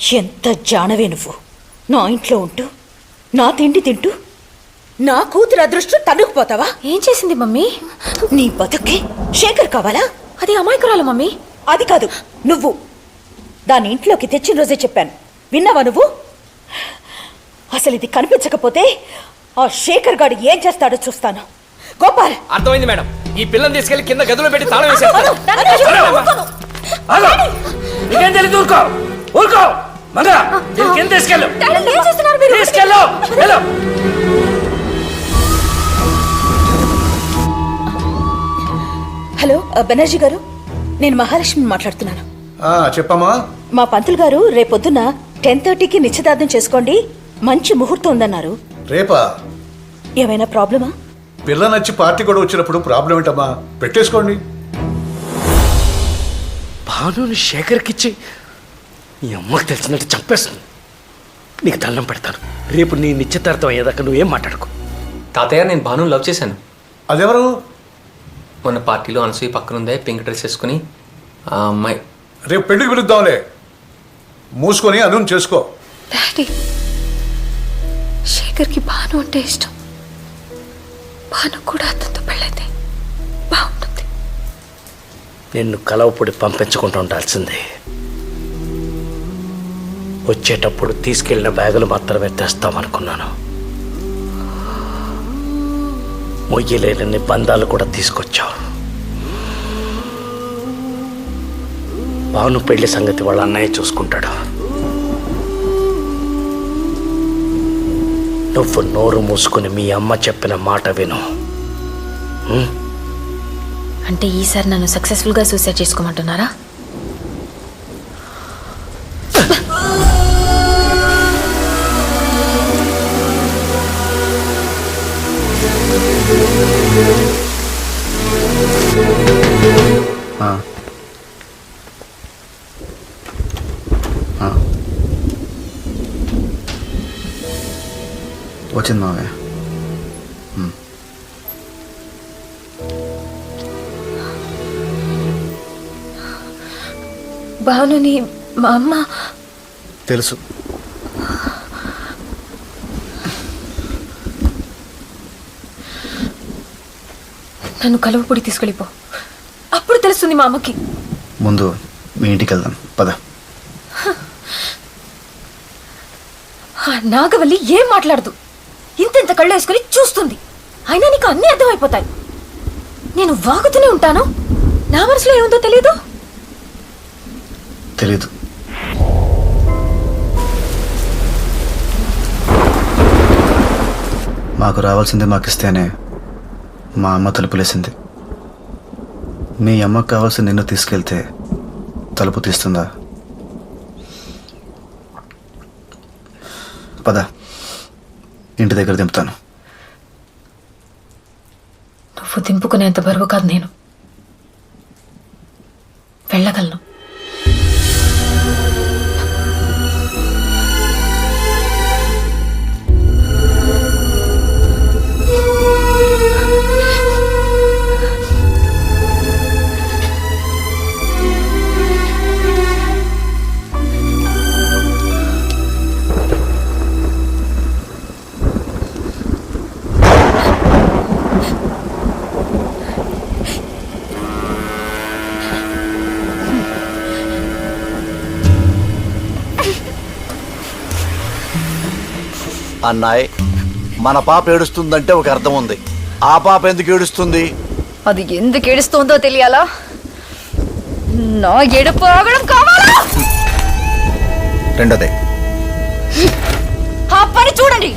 ఎంత జానవే నువ్వు? నా ఇంట్లో ఉంటూ నా తిండి తింటూ నా కూతురు అదృష్టం తన్నుకుపోతావా ఏం చేసింది మమ్మీ? నీ బతుక్కి శేఖర్ కావాలా? అది అమాయకురాలు మమ్మీ. అది కాదు నువ్వు. దాని ఇంట్లోకి తెచ్చిన రోజే చెప్పాను. విన్నావా నువ్వు? అసలు ఇది కనిపించకపోతే ఆ శేఖర్ గాడు ఏం చేస్తాడో చూస్తాను. గోపాల్! అర్థమైంది మేడం. ఈ పిల్లని తీసుకెళ్ళి కింద గదిలో పెట్టి తాళం వేసేస్తాను. నీకేం తెలియదు ఊరుకో. ఊరుకో! మగ కింద తీసుకెళ్ళు. డాడీ, ఏం చేస్తున్నారు మీరు? తీసుకెళ్ళు. వెళ్ళు. హలో బెనర్జీ గారు నేను మహాలక్ష్మి మాట్లాడుతున్నాను. ఆ, చెప్పమ్మా. మా పంతులు గారు రేపొద్దున టెన్ థర్టీకి నిశ్చితార్థం చేసుకోండి. మంచి ముహూర్తం ఉందన్నారు. రేపా? ఏమైనా ప్రాబ్లమా? పిల్ల నచ్చి పార్టీ కూడా వచ్చినప్పుడు ప్రాబ్లం ఏంటమ్మా? పెట్టేసుకోండి. భానుని శేఖర్కిచ్చి నీ అమ్మకి తెలిసినట్టు చంపేస్తుంది నీకు దండం పెడతాను. రేపు నీ నిశ్చితార్థం అయ్యేదాకా నువ్వేం మాట్లాడుకో. తాతయ్య నేను భాను లవ్ చేశాను. అదెవరు? మొన్న పార్టీలో అనసూయ పక్కన ఉందే పింక్ డ్రెస్ వేసుకుని ఆ అమ్మాయి. రేపు పెళ్ళికి పిలుద్దాంలే. మూసుకొని అనుని చేసుకో. డాడీ శేఖర్కి భాను అంటే ఇష్టం. భాను కూడా అతనితో పెళ్ళైతే బాగుంటుంది. నిన్ను కలవపొడి పంపించుకుంటూ ఉండాల్సిందే. వచ్చేటప్పుడు తీసుకెళ్ళిన బ్యాగులు మాత్రమే తెస్తామనుకున్నాను. మొయ్యలేని బంధాలు కూడా తీసుకొచ్చావు భాను పెళ్ళి సంగతి వాళ్ళ అన్నయ్య చూసుకుంటాడు. నువ్వు నోరు మూసుకుని మీ అమ్మ చెప్పిన మాట విను. అంటే ఈసారి నన్ను సక్సెస్ఫుల్గా సూసైడ్ చేసుకోమంటున్నారా? వచ్చింది భానుని మా అమ్మ తెలుసు. నన్ను కలువపొడి తీసుకెళ్ళిపో. అప్పుడు తెలుస్తుంది మా అమ్మకి. ముందు మీ ఇంటికి వెళ్దాం. పద. నాగవల్లి ఏం మాట్లాడదు? ఇంతెంత కళ్ళు వేసుకుని చూస్తుంది. అయినా నీకు అన్నీ అర్థమైపోతాయి. నేను వాగుతూనే ఉంటాను. నా మనసులో ఏముందో తెలీదు? తెలీదు. మాకు రావాల్సింది మాకు ఇస్తేనే మా అమ్మ తలుపులేసింది. మీ అమ్మకు కావాల్సి నిన్ను తీసుకెళ్తే తలుపు తీస్తుందా? పద. ఇంటి దగ్గర దింపుతాను. నువ్వు దింపుకునేంత బరువు కాదు నేను. అన్నాయ్. మన పాప ఏడుస్తుందంటే ఒక అర్థం ఉంది. ఆ పాప ఎందుకు ఏడుస్తుంది? అది ఎందుకు ఏడుస్తోందో తెలియాలా? నా ఎడుపు ఆగడం కావాలా? రెండోదే. ఆ పని చూడండి.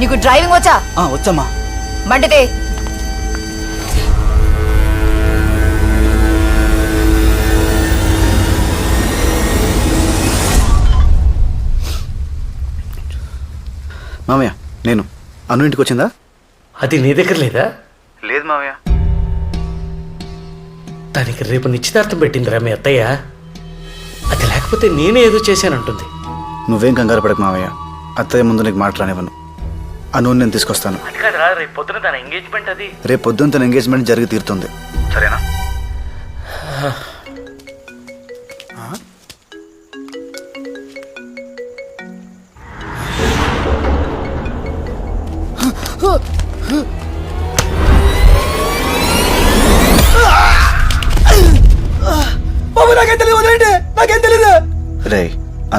నీకు డ్రైవింగ్ వచ్చా? వచ్చమ్మా. బండితే నేను. అను ఇంటికి వచ్చిందా? అది నీ దగ్గర లేదా? లేదు మామయ్య దానికి రేపు నిశ్చితార్థం పెట్టిందిరా మీ అత్తయ్య. అది లేకపోతే నేనే ఏదో చేశానంటుంది. నువ్వేం కంగారు పడకు మావయ్య. అత్తయ్య ముందు నీకు మాట రానివ్వను. అను నేను తీసుకొస్తాను. అది కాదురా రేపు పొద్దున దాని ఎంగేజ్మెంట్ అది. రేపు పొద్దున్న తన ఎంగేజ్మెంట్ జరిగి తీరుతుంది. సరేనా?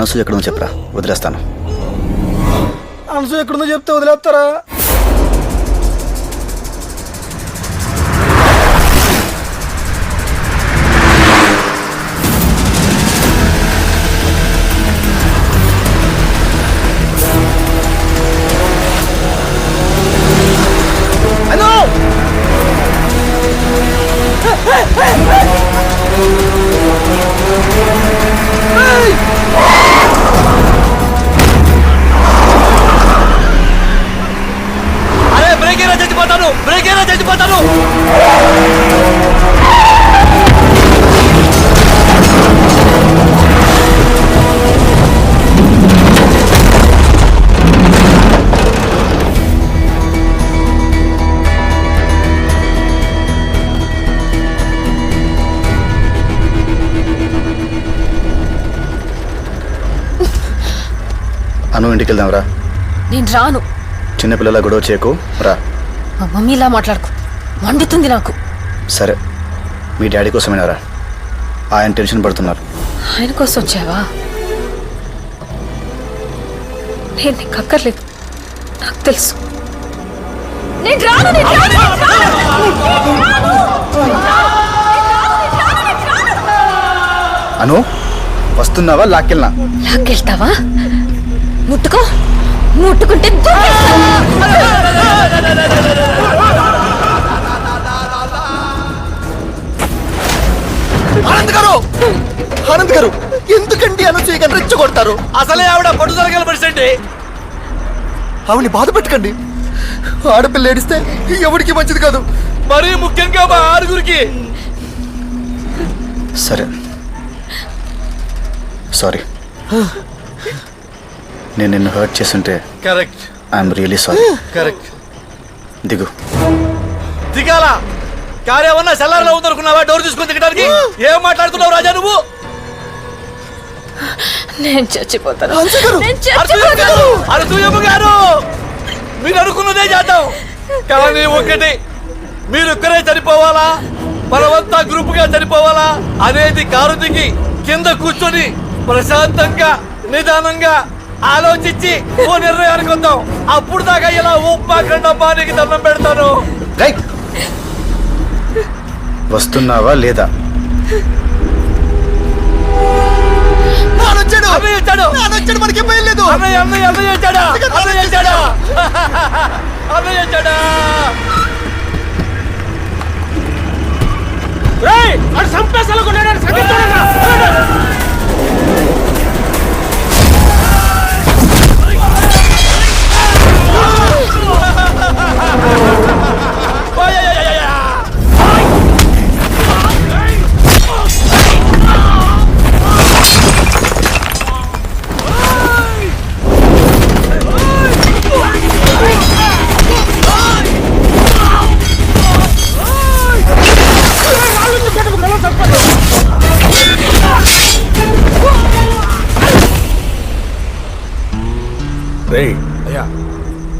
అనసూయ ఎక్కడుందో చెప్పరా. వదిలేస్తాను. అనసూయ ఎక్కడుందో చెప్తే వదిలేస్తారా? అను ఇంటికి వెళ్దాం రా. నేను రాను. చిన్నపిల్లల గొడవ చేయకు. రా. మా మమ్మీలా మాట్లాడుకో. మండుతుంది నాకు. సరే. మీ డాడీ కోసమేనా రా? ఆయన టెన్షన్ పడుతున్నారు. ఆయన కోసం వచ్చావా? నేను నీకు అక్కర్లేదు. నాకు తెలుసు. నేను రాను నేను రాను, నేను రాను. అను వస్తున్నావా? లాక్కెళ్ళనా? లాక్కెళ్తావా? ముట్టుకో. ముట్టుకుంటే. ఆనంద్ గారు! ఆనంద్ గారు ఎందుకండి అనసూయ గారు రెచ్చగొడతారు? అసలే ఆవిడ పట్టుదల పరిస్థితి ఆవిని బాధ పెట్టకండి. ఆడపిల్ల ఏడిస్తే ఎవరికి మంచిది కాదు. మరీ ముఖ్యంగా మా ఆరుగురికి. సరే. సారీ. నేను నిన్ను హర్ట్ చేస్తుంటే correct I'm really sorry correct దిగు. దిగాల? కారు ఏమన్నా సెల్లార్లో ఉందనుకున్నావా డోర్ తీసుకొని దిగడానికి ఏం మాట్లాడుతున్నావు రాజా నువ్వు? నేను చచ్చిపోతాను. నేను చచ్చిపోతాను. అరసూయమ్మ గారు మీరు అనుకున్నదే చేద్దాం. కానీ ఒకటి మీరు ఒక్కరే చనిపోవాలా? మనమంతా గ్రూప్గా చనిపోవాలా? అనేది కారు దిగి కింద కూర్చొని ప్రశాంతంగా నిదానంగా ఆలోచించి ఓ నిర్ణయానికి వద్దాం అప్పుడు దాకా ఇలా ఉప్పాకండమ్మా నీకు దండం పెడతాను. వస్తున్నావా లేదా? మనకి లేదు. అన్నయ్య అన్నయ్య అన్నయ్య వచ్చాడా? అన్నయ్య వచ్చాడా. అన్నయ్య వచ్చాడా? రేయ్ అడు సంగతి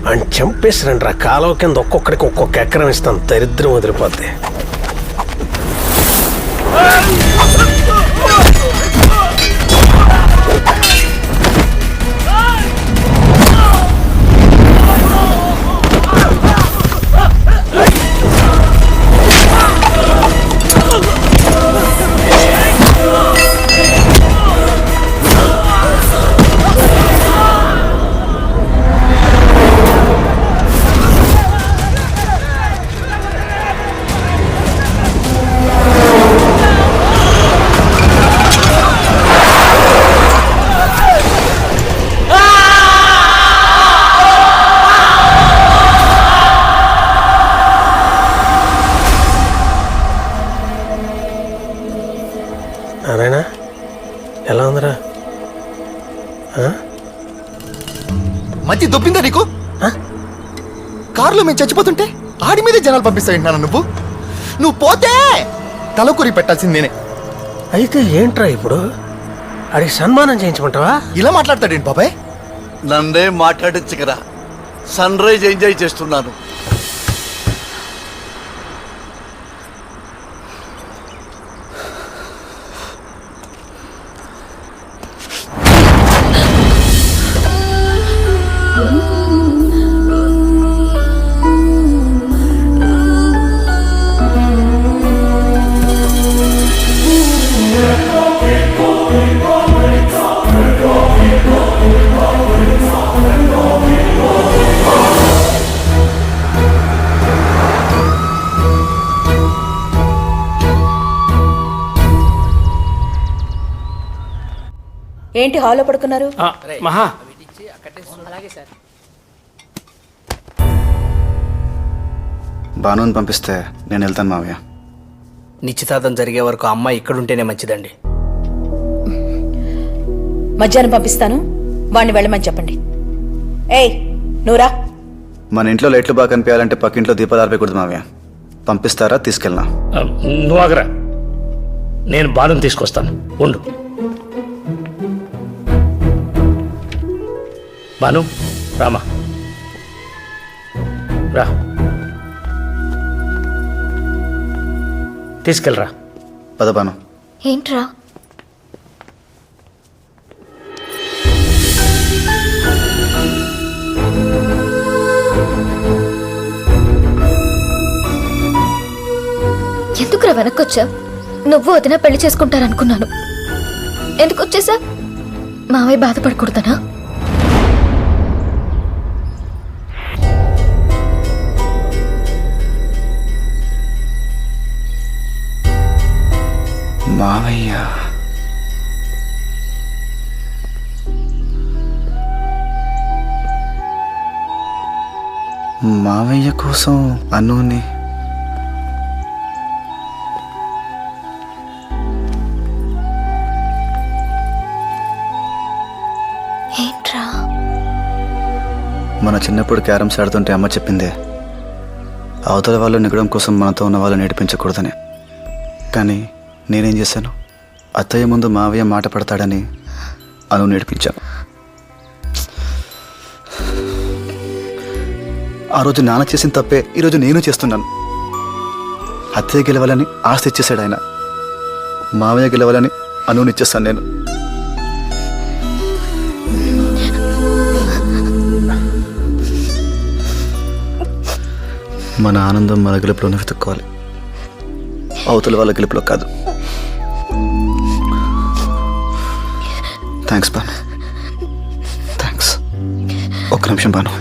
అని చంపేసిరండి రా కాలువ కింద ఒక్కొక్కడికి ఒక్కొక్క ఎకరం ఇస్తాను. దరిద్రం వదిలిపోద్ది కారులో మేము చచ్చిపోతుంటే ఆడి మీదే జనాలు పంపిస్తాయంటున్నాను నువ్వు? నువ్వు పోతే తలకొరి పెట్టాల్సింది నేనే. అయితే ఏంట్రా ఇప్పుడు? అడిగి సన్మానం చేయించమంటావా? ఇలా మాట్లాడతాడేంటి బాబాయ్? నన్నే మాట్లాడించకరా. సన్ రైజ్ ఎంజాయ్ చేస్తున్నాను. ఏంటి హాల్లో పడుకున్నారు? మహా. బానుని పంపిస్తే నేను వెళ్తాను మావయ్య. నిశ్చితార్థం జరిగే వరకు అమ్మాయి ఇక్కడుంటేనే మంచిదండి. మధ్యాహ్నం పంపిస్తాను. వాణ్ణి వెళ్ళమని చెప్పండి. ఏయ్ నూరా మన ఇంట్లో లైట్లు బాగా కనిపించాలంటే పక్కింట్లో దీపాలు ఆర్పేయకూడదు మావయ్య. పంపిస్తారా తీసుకెళ్ళనా నువ్వు ఆగరా. నేను బాదం తీసుకొస్తాను. ఉండు. బాను రామా. రా. తీసుకెళ్ళరా. పద బాను ఏంట్రా? ఎందుకురా వెనక్కొచ్చా నువ్వు వదిన పెళ్ళి చేసుకుంటారనుకున్నాను. ఎందుకు వచ్చేసా మావయ్య బాధపడకూడదనా? మావయ్య. మావయ్య కోసం అనుని ఏంట్రా? మన చిన్నప్పుడు క్యారమ్స్ ఆడుతుంటే అమ్మ చెప్పిందే అవతల వాళ్ళు నిగడం కోసం మనతో ఉన్న వాళ్ళు నేర్పించకూడదని కానీ నేనేం చేశాను? అత్తయ్య ముందు మావయ్య మాట పడతాడని అను నేర్పించాను. ఆ రోజు నాన్న చేసిన తప్పే ఈరోజు నేను చేస్తున్నాను. అత్తయ్య గెలవాలని ఆస్తి ఇచ్చేశాడు ఆయన. మావయ్య గెలవాలని అనునిచ్చేస్తాను నేను. మన ఆనందం మన గెలుపులోనే వెతుక్కోవాలి. అవతల వాళ్ళ గెలుపులో కాదు. థ్యాంక్స్ బాను థ్యాంక్స్ ఒక్క నిమిషం బాను.